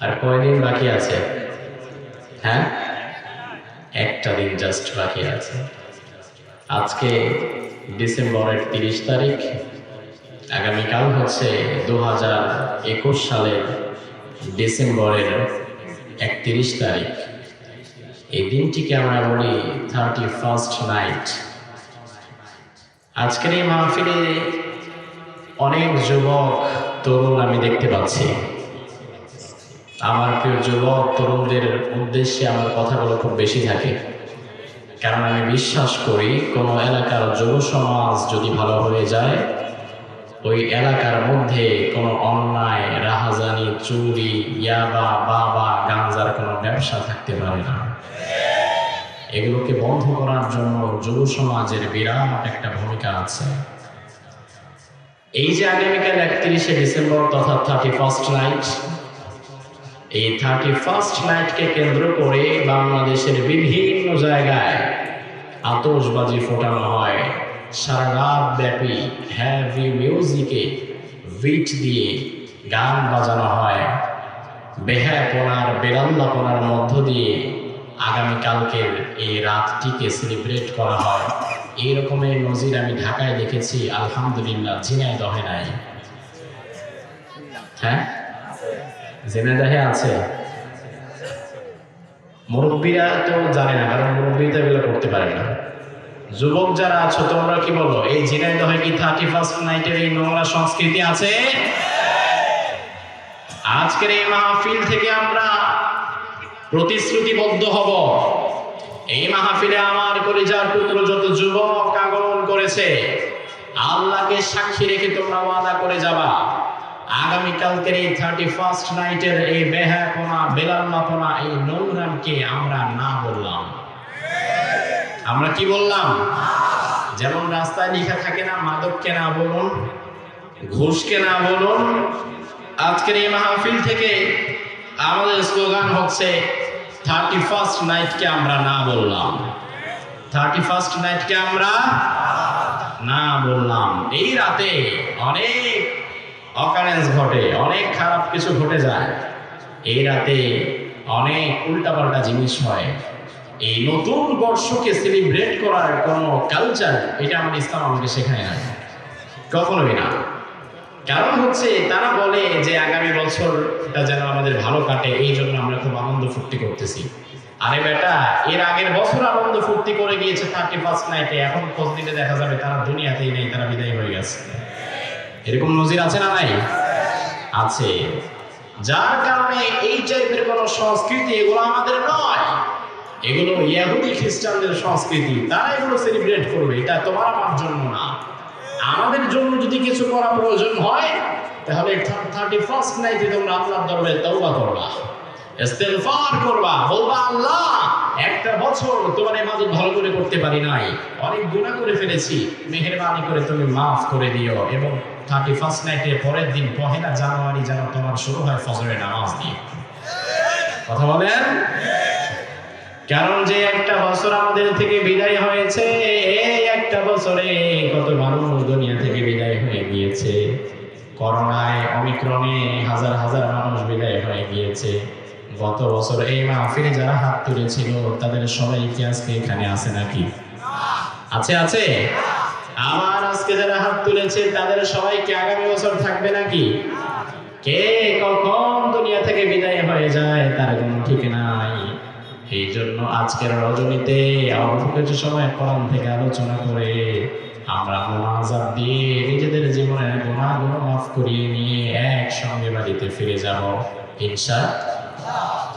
আর কয়দিন বাকি আছে? হ্যাঁ? একটা দিন জাস্ট বাকি আছে। আজকে ডিসেম্বরের তিরিশ তারিখ। আগামীকাল হচ্ছে দু হাজার একুশ সালের ডিসেম্বরের একত্রিশ তারিখ। এই দিনটিকে আমরা বলি থার্টি ফার্স্ট নাইট আজকের এই মাহফিলে অনেক যুবক, তরুণ আমি দেখতে পাচ্ছি। আমার প্রিয় যুবক, তরুণদের উদ্দেশ্যে আমার কথাগুলো খুব বেশি থাকে। কারণ আমি বিশ্বাস করি, কোনো এলাকার যুব সমাজ যদি ভালো হয়ে যায়, ওই এলাকার মধ্যে কোনো অন্যায়, রাহাজানি, চুরি, ইয়াবা, বাবা, গাঞ্জার কোনো ব্যবসা থাকতে পারে না। এগুলোকে বন্ধ করার জন্য যুব সমাজের বিরাট একটা ভূমিকা আছে। এই যে আগামীকাল একত্রিশে ডিসেম্বর, তথা থার্টি ফার্স্ট নাইট এই থার্টি ফার্স্ট নাইটকে কেন্দ্র করে বাংলাদেশের বিভিন্ন জায়গায় আতশবাজি ফোটানো হয়। সারা রাত ব্যাপী হ্যাভি মিউজিকে বিট দিয়ে গান বাজানো হয়। বেহায়াপনার বেরাল্লাপনার মধ্য দিয়ে আগামীকালকের এই রাতটিকে সেলিব্রেট করা হয়। এই রকমের নজির আমি ঢাকায় দেখেছি, আলহামদুলিল্লাহ, ঝিনাইদহে নাই। হ্যাঁ? জেনেদাহে আছে। মুরব্বীরা তো জানে না, কারণ মুরব্বী তো এগুলো করতে পারে না। যুবক যারা আছো, তোমরা কি বলো, এই ঝিনাইদহে কি থার্টি ফার্স্ট নাইটের এই নোংরা সংস্কৃতি আছে? আজকের এই মাহফিল থেকে আমরা প্রতিশ্রুতিবদ্ধ হব। এই মাহফিলে আমার কলিজার টুকরো যত যুবক আগমন করেছে, আল্লাহকে সাক্ষী রেখে তোমরা ওয়াদা করে যাবা। আগামীকালকের এই থার্টি ফার্স্ট নাইটের এই বেহাপনা বেলাল্লাপনা এই নোংরামকে আমরা না বললাম। আমরা কি বললাম? যেমন রাস্তায় লেখা থাকে না, মাদককে না বলুন, ঘুষকে না বলুন, আজকের এই মাহফিল থেকে আমাদের স্লোগান হচ্ছে থার্টি ফার্স্ট নাইটকে আমরা না বললাম। থার্টি ফার্স্ট নাইটকে আমরা না বললাম। এই রাতে অনেক অকারেন্স ঘটে, অনেক খারাপ কিছু ঘটে যায়। এই রাতে অনেক উল্টাপাল্টা জিনিস হয়। এই নতুন বর্ষকে সেলিব্রেট করার কোনো কালচার এটা আমাদের ইসলাম আমাকে শেখায় না কখনোই না। কারণ হচ্ছে তারা বলে যে আগামী বছরটা যেন আমাদের ভালো কাটে, এই জন্য আমরা খুব আনন্দ ফুর্তি করতেছি। আরে বেটা, এর আগের বছর আনন্দ ফুর্তি করে গিয়েছে থার্টি ফার্স্ট নাইটে এখন খোঁজ দিলে দেখা যাবে তারা দুনিয়াতেই নেই, তারা বিদায় হয়ে গেছে। এরকম নজির আছে না নাই? আছে। যার কারণে এই টাইপের কোন সংস্কৃতি এগুলো আমাদের নয়। এগুলো ইয়াহুদি খ্রিস্টানদের সংস্কৃতি তারা এগুলো সেলিব্রেট করবে। এটা তোমার আমার জন্য না। আমাদের জন্য যদি কিছু করা প্রয়োজন হয়, তাহলে থার্টি ফার্স্ট নাইটে তোমরা আল্লাহর দরবারে তওবা করবা। ইস্তেগফার করবা। বলবা, আল্লাহ, একটা বছর তোমার ইবাদত ভালো করে করতে পারি নাই। অনেক গুনাহ করে ফেলেছি। মেহেরবানি করে তুমি মাফ করে দিও এবং থার্টি ফার্স্ট নাইটের পরের দিন পহেলা জানুয়ারি যেন তোমার শুরু হয় ফজরের নামাজ দিয়ে কথা বলেন? কারণ যে একটা বছর আমাদের থেকে বিদায় হয়েছে, এই একটা বছরে কত মানুষ দুনিয়া থেকে বিদায় হয়ে গিয়েছে। করোনায় অমিক্রমে হাজার হাজার মানুষ বিদায় হয়ে গিয়েছে। গত বছর এই মাহফিলে যারা হাত তুলেছিল, তাদের সবাই কি আজকে এখানে আছে নাকি? আছে আছে? আমার আজকে যারা হাত তুলেছে তাদের সবাই কি আগামী বছর থাকবে নাকি? কে কখন দুনিয়া থেকে বিদায় হয়ে যায়, তার কোনো ঠিক নাই। এই জন্য আজকের রজনীতে অল্প কিছু সময় কোরআন থেকে আলোচনা করে আমরা মোনাজাত দিয়ে নিজেদের জীবনের গুণাগুলো মাফ করিয়ে নিয়ে একসঙ্গে বাড়িতে ফিরে যাব। ইনশা